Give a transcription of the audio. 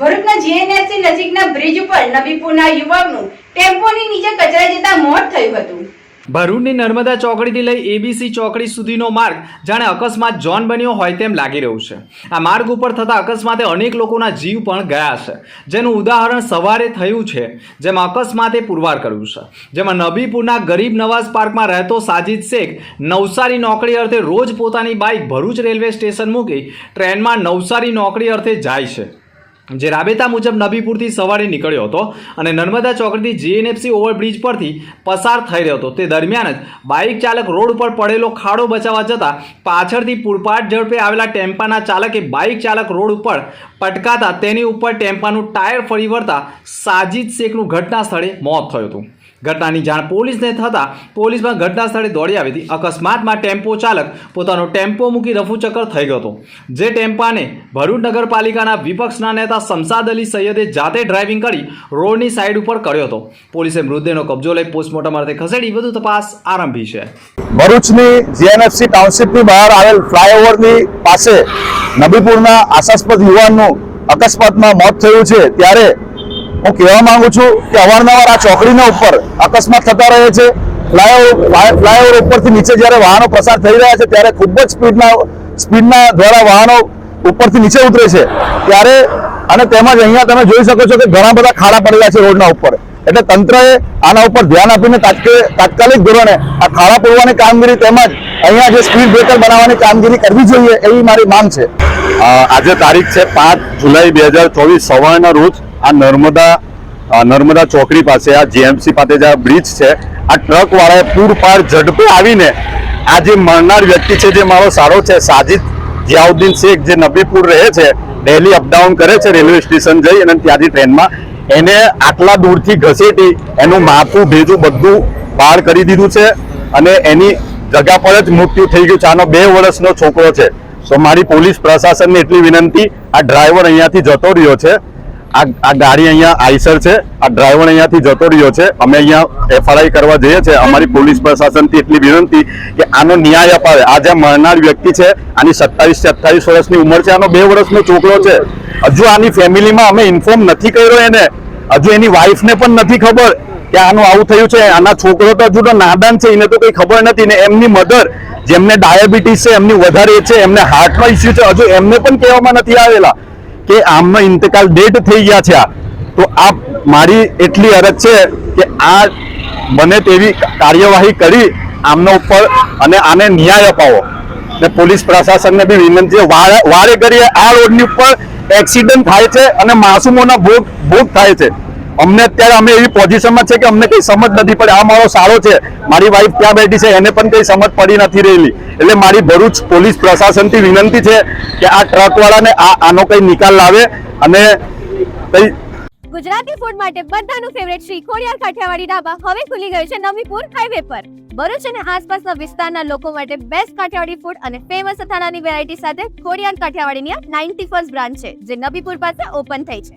ભરૂચના જીએનએફસી નજીકના બ્રિજ ઉપર નબીપુરના યુવકનું ટેમ્પોની નીચે કચરા જતા મોત થયું હતું. ભરૂચની નર્મદા ચોકડીથી લઈ એબીસી ચોકડી સુધીનો માર્ગ જાણે અકસ્માત જોન બન્યો હોય તેમ લાગી રહ્યું છે. આ માર્ગ ઉપર થતા અકસ્માતે અનેક લોકોના જીવ પણ ગયા છે. જેનું ઉદાહરણ સવારે થયું છે. જેમાં અકસ્માતે પુરવાર કર્યું છે. જેમાં નબીપુરના ગરીબ નવાઝ પાર્કમાં રહેતો સાજિદ શેખ નવસારી નોકરી અર્થે રોજ પોતાની બાઇક ભરૂચ રેલવે સ્ટેશન મૂકી ટ્રેનમાં નવસારી નોકરી અર્થે જાય છે. જે રાબેતા મુજબ નબીપુરથી સવારે નીકળ્યો હતો અને નર્મદા ચોકડીથી જીએનએફસી ઓવરબ્રિજ પરથી પસાર થઈ રહ્યો હતો. તે દરમિયાન જ બાઇક ચાલક રોડ ઉપર પડેલો ખાડો બચાવવા જતાં પાછળથી પૂરપાટ ઝડપે આવેલા ટેમ્પાના ચાલકે બાઇક ચાલક રોડ ઉપર પટકાતા તેની ઉપર ટેમ્પાનું ટાયર ફરી વળતા સાજિદ શેખનું ઘટના સ્થળે મોત થયું હતું. ઘટનાની જાણ પોલીસને થતાં પોલીસ પણ ઘટના સ્થળે દોડી આવી હતી. અકસ્માતમાં ટેમ્પો ચાલક પોતાનો ટેમ્પો મૂકી રફુચક્કર થઈ ગયો હતો. જે ટેમ્પાને ભરૂચ નગરપાલિકાના વિપક્ષના નેતા શમસાદ અલી સૈયદે જાતે ડ્રાઇવિંગ કરી રોડની સાઈડ ઉપર કર્યો હતો. પોલીસે મૃતદેહનો કબજો લઈ પોસ્ટમોર્ટમ અર્થે ખસેડી વધુ તપાસ આરંભી છે. ભરૂચની જીએનએફસી ટાઉનશીપની બહાર આવેલ ફ્લાયઓવરની પાસે નબીપુરના આશાસ્પદ યુવાનનું અકસ્માતમાં મોત થયું છે. ત્યારે હું કહેવા માંગુ છું કે અવારનવાર આ ચોકડીના ઉપર અકસ્માત થતા રહે છે. ફ્લાયઓવર ફ્લાયઓવર ઉપરથી નીચે જ્યારે વાહનો પસાર થઈ રહ્યા છે, ત્યારે ખૂબ જ સ્પીડના સ્પીડના દ્વારા વાહનો ઉપરથી નીચે ઉતરે છે. ત્યારે અને તેમજ અહીંયા તમે જોઈ શકો છો કે ઘણા બધા ખાડા પડેલા છે રોડના ઉપર. એટલે તંત્રએ આના ઉપર ધ્યાન આપીને તાત્કાલિક ધોરણે આ ખાડા પૂરવાની કામગીરી તેમજ અહીંયા જે સ્પીડ બ્રેકર બનાવવાની કામગીરી કરવી જોઈએ એવી મારી માંગ છે. આજે તારીખ છે પાંચ જુલાઈ બે હજાર ચોવીસ સવારના રોજ આ નર્મદા નર્મદા ચોકડી પાસે આ જીએમસી પાસે જે બ્રિજ છે, આ ટ્રક વાળાએ પૂરપાર ઝડપે આવીને આ જે મરનાર વ્યક્તિ છે, જે મારો સારો છે, સાજિદ જિયાઉદ્દીન શેખ, જે નબીપુર રહે છે, ડેલી અપડાઉન કરે છે, રેલવે સ્ટેશન જઈ અને ત્યાંથી ટ્રેનમાં, એને આટલા દૂરથી ઘસેટી, એનું માથું ભેજું બધું બહાર કરી દીધું છે અને એની જગા પર જ મૃત્યુ થઈ ગયું છે. આનો બે વર્ષનો છોકરો છે. તો મારી પોલીસ પ્રશાસનને એટલી વિનંતી, આ ડ્રાઈવર અહીંયાથી જતો રહ્યો છે. આ આ ગાડી અહીંયા આઈસર છે. આ ડ્રાઈવર અહીંયાથી જતો રહ્યો છે. અમે અહીંયા એફઆરઆઈ કરવા જઈએ છીએ. અમારી પોલીસ પ્રશાસનથી એટલી વિનંતી કે આનો ન્યાય અપાવે. આ જે મરનાર વ્યક્તિ છે, આની સત્તાવીસથી અઠ્ઠાવીસ વર્ષની ઉંમર છે. આનો બે વર્ષનો છોકરો છે. હજુ આની ફેમિલીમાં અમે ઇન્ફોર્મ નથી કર્યો એને. હજુ એની વાઈફને પણ નથી ખબર. કે આનું આવું થયું છે, આના છોકરો તો હજુ તો નાદાન છે, એને તો કઈ ખબર નથી ને એમની મધર, જેમને ડાયાબિટીસ છે, એમની વધારે છે, એમને હાર્ટમાં ઇસ્યુ છે, હજુ એમને પણ કહેવામાં નથી આવેલા કે આમનો ઇન્તકાલ ડેટ થઈ ગયા છે આ. તો આ મારી એટલી અરજ છે કે આ બને તેવી કાર્યવાહી કરી આમનો ઉપર અને આને ન્યાય અપાવો. ને પોલીસ પ્રશાસનને બી વિનંતી વારે કરીએ આ રોડની ઉપર એક્સિડન્ટ થાય છે અને માસૂમોના ભોગ ભોગ થાય છે. અમને અત્યારે અમે એવી પોઝિશનમાં છે કે અમને કઈ સમજ નથી પડી. આ મારો સારો છે. મારી વાઈફ ત્યાં બેઠી છે. એને પણ કઈ સમજ પડી નથી રહેલી. એટલે મારી ભરૂચ પોલીસ પ્રશાસનથી વિનંતી છે કે આ ટ્રક વાળાને આ આનો કઈ નિકાલ લાવે અને કઈ ગુજરાતી ફૂડ માટે બધાનું ફેવરેટ શ્રી ખોડિયાર કાઠિયાવાડી ઢાબા હવે ખુલી ગયું છે નવીપુર હાઈવે પર. ભરૂચ અને આસપાસના વિસ્તારના લોકો માટે બેસ્ટ કાઠિયાવાડી ફૂડ અને ફેમસ અથાણાની વેરાયટી સાથે ખોડિયાર કાઠિયાવાડીની આ નાઇન્ટી ફર્સ્ટ બ્રાન્ચ છે, જે નબીપુર પાસે ઓપન થઈ છે.